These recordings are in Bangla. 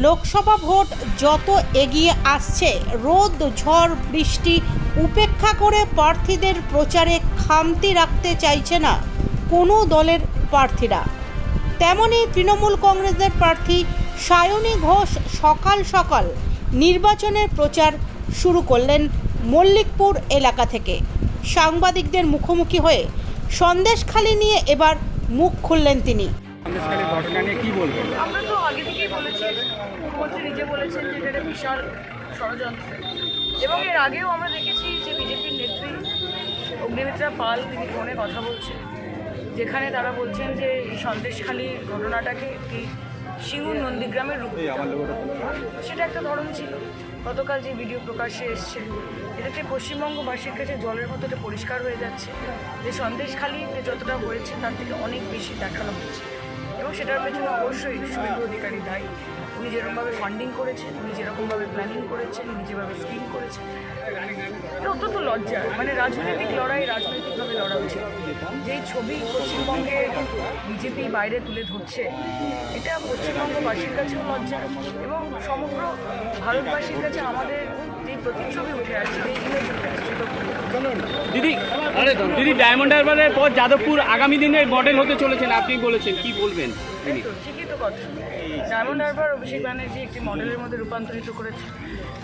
লোকসভা ভোট যত এগিয়ে আসছে, রোদ, ঝড়, বৃষ্টি উপেক্ষা করে প্রার্থীদের প্রচারে খামতি রাখতে চাইছে না কোনো দলের প্রার্থীরা। তেমনি তৃণমূল কংগ্রেসের প্রার্থী সায়নী ঘোষ সকাল সকাল নির্বাচনের প্রচার শুরু করলেন মল্লিকপুর এলাকা থেকে। সাংবাদিকদের মুখোমুখি হয়ে সন্দেশখালি নিয়ে এবার মুখ খুললেন তিনি। ঘটনা নিয়ে কি বলবেন? আমরা তো আগে থেকেই বলেছি মুখ্যমন্ত্রী নিজে বলেছেন যে এটা বিশাল ষড়যন্ত্র। এবং এর আগেও আমরা দেখেছি যে বিজেপির নেত্রী অগ্নিমিত্রা পাল তিনি ফোনে কথা বলছেন যেখানে তারা বলছেন যে এই সন্দেশখালীর ঘটনাটাকে একটি সিঙ্গুর নন্দীগ্রামের রূপ। সেটা একটা ধরন ছিল। গতকাল যে ভিডিও প্রকাশ্যে এসছে এটাতে পশ্চিমবঙ্গবাসীর কাছে জলের মতো এটা পরিষ্কার হয়ে যাচ্ছে। যে সন্দেশখালীতে যতটা হয়েছে তার থেকে অনেক বেশি দেখানো হচ্ছে এবং সেটার পেছনে অবশ্যই শুভেন্দু অধিকারী দায়ী। উনি যেরকমভাবে ফান্ডিং করেছেন, উনি যেরকমভাবে প্ল্যানিং করেছেন, উনি যেভাবে স্কিম করেছেন। এটা অত্যন্ত লজ্জার। মানে রাজনৈতিক লড়াই রাজনৈতিকভাবে লড়া উচিত। যেই ছবি পশ্চিমবঙ্গে বিজেপি বাইরে তুলে ধরছে, এটা পশ্চিমবঙ্গবাসীর কাছেও লজ্জার এবং সমগ্র ভারতবাসীর কাছে আমাদের যেই প্রতিচ্ছবি উঠে আসছে যে ইমেজ উঠে আসছে দিদি দিদি ডায়মন্ড হারবারের পর যাদবপুর আগামী দিনে মডেল হতে চলেছেন, আপনি বলেছেন, কি বলবেন ঠিকই তো কথা। ডায়মন্ড হারবার অভিষেক ব্যানার্জি একটি মডেলের মধ্যে রূপান্তরিত করেছে।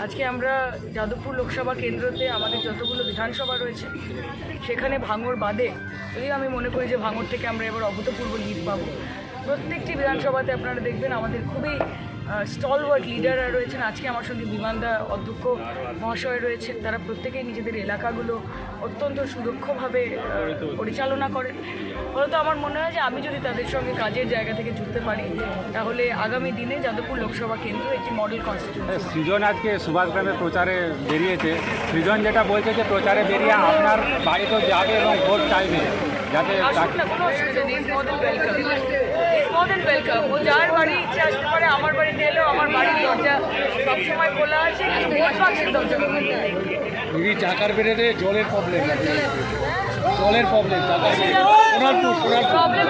আজকে আমরা যাদবপুর লোকসভা কেন্দ্রতে আমাদের যতগুলো বিধানসভা রয়েছে, সেখানে ভাঙর বাদে, যদিও আমি মনে করি যে ভাঙর থেকে আমরা এবার অভূতপূর্ব লিড পাবো। প্রত্যেকটি বিধানসভাতে আপনারা দেখবেন আমাদের খুবই স্টলওয়ার্ড লিডাররা রয়েছেন। আজকে আমার সঙ্গে বিমানদা অধ্যক্ষ মহাশয় রয়েছেন। তারা প্রত্যেকেই নিজেদের এলাকাগুলো অত্যন্ত সুদক্ষভাবে পরিচালনা করেন। ফলত আমার মনে হয় যে আমি যদি তাদের সঙ্গে কাজের জায়গা থেকে জুড়তে পারি তাহলে আগামী দিনে যাদবপুর লোকসভা কেন্দ্র একটি মডেল কনস্টিটিউন্সি সৃজন আজকে সুভাষগ্রামে প্রচারে বেরিয়েছে। সৃজন যেটা বলছে যে প্রচারে বেরিয়ে আপনার বাড়িতেও যাবে এবং ভোট চাইবে। যাতে না কোনো অসুবিধা নেই। ওয়েলকাম মোর দেন ওয়েলকাম ও যার বাড়ি ইচ্ছে আসতে পারে আমার বাড়িতে এলেও আমার বাড়ির দরজা সবসময় খোলা আছে কিন্তু ভোট দরজা দিদি চাকার জলের প্রবলেম জলের প্রবলেম চাকার প্রবলেম